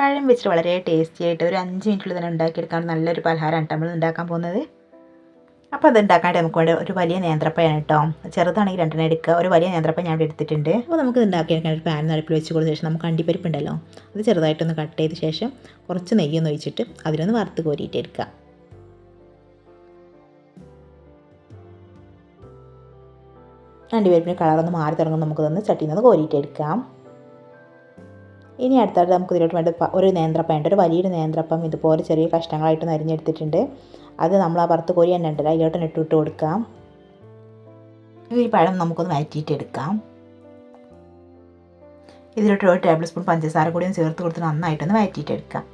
പഴം വെച്ചിട്ട് വളരെ ടേസ്റ്റി ആയിട്ട് ഒരു അഞ്ച് മിനിറ്റിൽ തന്നെ ഉണ്ടാക്കിയെടുക്കാൻ നല്ലൊരു പലഹാരമാണ് നമ്മൾ ഉണ്ടാക്കാൻ പോകുന്നത്. അപ്പോൾ അത് ഉണ്ടാക്കാനായിട്ട് നമുക്ക് വേണ്ട ഒരു വലിയ നേന്ത്രപ്പയാണ് കേട്ടോ ചെറുതാണെങ്കിൽ രണ്ടെണ്ണം എടുക്കുക. ഒരു വലിയ നേന്ത്രപ്പ ഞാൻ ഇവിടെ എടുത്തിട്ടുണ്ട്. അപ്പോൾ നമുക്ക് ഉണ്ടാക്കിയെടുക്കാൻ ഒരു പാൻ അടുപ്പിൽ വെച്ച് കൊടുത്ത ശേഷം നമുക്ക് അണ്ടിപ്പരിപ്പ് ഉണ്ടല്ലോ അത് ചെറുതായിട്ടൊന്ന് കട്ട് ചെയ്ത ശേഷം കുറച്ച് നെയ്യൊന്ന് ഒഴിച്ചിട്ട് അതിലൊന്ന് വറുത്ത് കോരിയിട്ട് എടുക്കുക. അണ്ടിപ്പരിപ്പിന് കളറൊന്ന് മാറി തുടങ്ങുമ്പോൾ നമുക്കതൊന്ന് ചട്ടിയിൽ നിന്ന് കോരിയിട്ട് എടുക്കാം. ഇനി അടുത്തായിട്ട് നമുക്ക് ഇതിലോട്ട് വേണ്ട ഒരു നേന്ത്രപ്പം ഉണ്ട്. ഒരു വലിയൊരു നേന്ത്രപ്പം ഇതുപോലെ ചെറിയ കഷ്ണങ്ങളായിട്ട് നരിഞ്ഞെടുത്തിട്ടുണ്ട്. അത് നമ്മൾ ആ വറുത്ത് കോരി തന്നെ ഉണ്ടല്ലോ അതിലോട്ട് ഇട്ടിട്ട് ഇട്ട് ഇട്ട് കൊടുക്കാം ഈ പഴം നമുക്കൊന്ന് വഴറ്റിയിട്ട് എടുക്കാം. ഇതിലോട്ട് ഒരു ടേബിൾ സ്പൂൺ പഞ്ചസാര കൂടി ഒന്ന് ചേർത്ത് കൊടുത്ത് നന്നായിട്ടൊന്ന് വഴറ്റിയിട്ട് എടുക്കാം.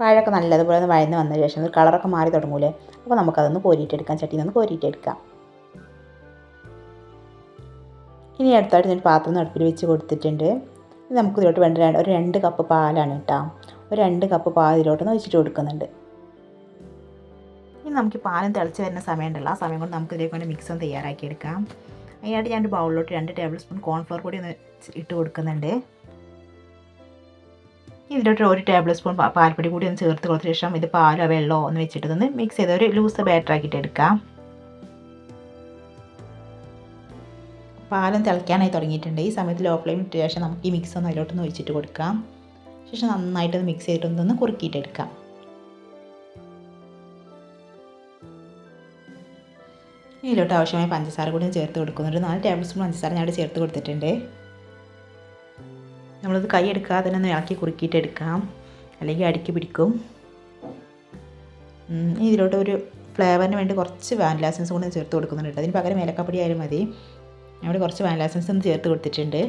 പഴമൊക്കെ നല്ലതുപോലെ ഒന്ന് വഴന്ന് വന്ന ശേഷം കളറൊക്കെ മാറി തുടങ്ങൂലേ? അപ്പോൾ നമുക്കതൊന്ന് കോരിയിട്ടെടുക്കാം ചട്ടിയിൽ നിന്ന് കോരിയിട്ടെടുക്കാം ഇനി അടുത്തായിട്ട് ഞാൻ പാത്രം അടുപ്പിൽ വെച്ച് കൊടുത്തിട്ടുണ്ട്. ഇത് നമുക്ക് ഇതിലോട്ട് വേണ്ട ഒരു രണ്ട് കപ്പ് പാലാണ് കേട്ടോ. ഒരു രണ്ട് കപ്പ് പാൽ ഇതിലോട്ടൊന്ന് വെച്ചിട്ട് കൊടുക്കുന്നുണ്ട്. ഇനി നമുക്ക് പാലും തിളച്ച് വരുന്ന സമയമുണ്ടല്ലോ. ആ സമയം കൊണ്ട് നമുക്ക് ഇതിലേക്ക് വേണ്ടി മിക്സ് ഒന്ന് തയ്യാറാക്കി എടുക്കാം. അതിനായിട്ട് ഞാൻ ഒരു ബൗളിലോട്ട് രണ്ട് ടേബിൾ സ്പൂൺ കോൺഫ്ലവർ പൊടി ഒന്ന് ഇട്ട് കൊടുക്കുന്നുണ്ട്. ഇതിലോട്ട് ഒരു ടേബിൾ സ്പൂൺ പാൽപ്പൊടി കൂടി ഒന്ന് ചേർത്ത് കൊടുത്ത ശേഷം ഇത് പാലോ വെള്ളമോ ഒന്ന് വെച്ചിട്ട് ഒന്ന് മിക്സ് ചെയ്ത് ഒരു ലൂസ് ബാറ്റർ ആക്കിയിട്ട് എടുക്കാം. പാലും തിളയ്ക്കാനായി തുടങ്ങിയിട്ടുണ്ട്. ഈ സമയത്ത് ലോ ഫ്ലെയിം ഇട്ട ശേഷം നമുക്ക് ഈ മിക്സ് ഒന്ന് അതിലോട്ടൊന്ന് ഒഴിച്ചിട്ട് കൊടുക്കാം. ശേഷം നന്നായിട്ടൊന്ന് മിക്സ് ചെയ്തിട്ടൊന്ന് കുറുക്കിയിട്ട് എടുക്കാം ഇതിലോട്ട് ആവശ്യമായ പഞ്ചസാര കൂടി ചേർത്ത് കൊടുക്കുന്നുണ്ട് നാല് ടേബിൾ സ്പൂൺ പഞ്ചസാര ഞാൻ ചേർത്ത് കൊടുത്തിട്ടുണ്ട്. നമ്മളത് കൈ എടുക്കാതെ തന്നെ ഒന്ന് ഇളക്കി കുറുക്കിയിട്ട് എടുക്കാം അല്ലെങ്കിൽ അടുക്കി പിടിക്കും. ഇതിലോട്ട് ഒരു ഫ്ലേവറിന് വേണ്ടി കുറച്ച് വാനില എസൻസ് കൂടി ചേർത്ത് കൊടുക്കുന്നുണ്ട്. അതിന് പകരം ഏലക്കപ്പൊടി ആയാലും മതി. ഇവിടെ കുറച്ച് വാനില എസൻസ് ഒന്ന് ചേർത്ത് കൊടുത്തിട്ടുണ്ട്.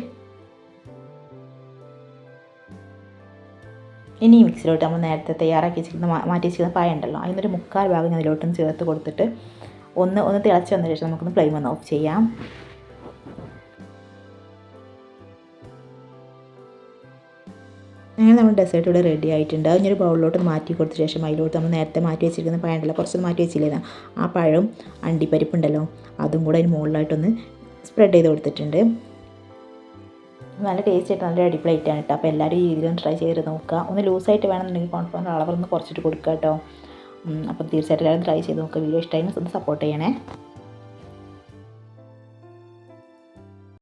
ഇനി മിക്സിലോട്ട് നമ്മൾ നേരത്തെ തയ്യാറാക്കി വെച്ചിരിക്കുന്ന മാറ്റി വെച്ചിരിക്കുന്ന പായ ഉണ്ടല്ലോ അതിനൊരു മുക്കാൽ ഭാഗം ഞാൻ അതിലോട്ടൊന്ന് ചേർത്ത് കൊടുത്തിട്ട് ഒന്ന് ഒന്ന് തിളച്ച് വന്ന ശേഷം നമുക്കൊന്ന് ഫ്ലെയിം ഒന്ന് ഓഫ് ചെയ്യാം. അങ്ങനെ നമ്മൾ ഡെസേർട്ട് ഇവിടെ റെഡി ആയിട്ടുണ്ട്. അത് ഞാനൊരു ബൗളിലോട്ട് മാറ്റി കൊടുത്ത ശേഷം അതിലോട്ട് നമ്മൾ നേരത്തെ മാറ്റി വെച്ചിരിക്കുന്ന പഴം ഉണ്ടല്ലോ കുറച്ചൊന്ന് മാറ്റി വെച്ചില്ലേ ആ പഴവും അണ്ടിപ്പരിപ്പുണ്ടല്ലോ അതും കൂടെ അതിന് മുകളിലായിട്ടൊന്ന് സ്പ്രെഡ് ചെയ്ത് കൊടുത്തിട്ടുണ്ട്. നല്ല ടേസ്റ്റ് ആയിട്ട് നല്ല അടിപൊളിയായിട്ടാണ് കേട്ടോ. അപ്പോൾ എല്ലാവരും ഈ രീതിയിലും ട്രൈ ചെയ്ത് നോക്കുക. ഒന്ന് ലൂസായിട്ട് വേണമെന്നുണ്ടെങ്കിൽ കോൺഫ്ലവർ അളവൊന്ന് കുറച്ചിട്ട് കൊടുക്കുക കേട്ടോ. അപ്പം തീർച്ചയായിട്ടും എല്ലാവരും ട്രൈ ചെയ്ത് നോക്കുക. വീഡിയോ ഇഷ്ടമായി ഒന്ന് സപ്പോർട്ട് ചെയ്യണേ.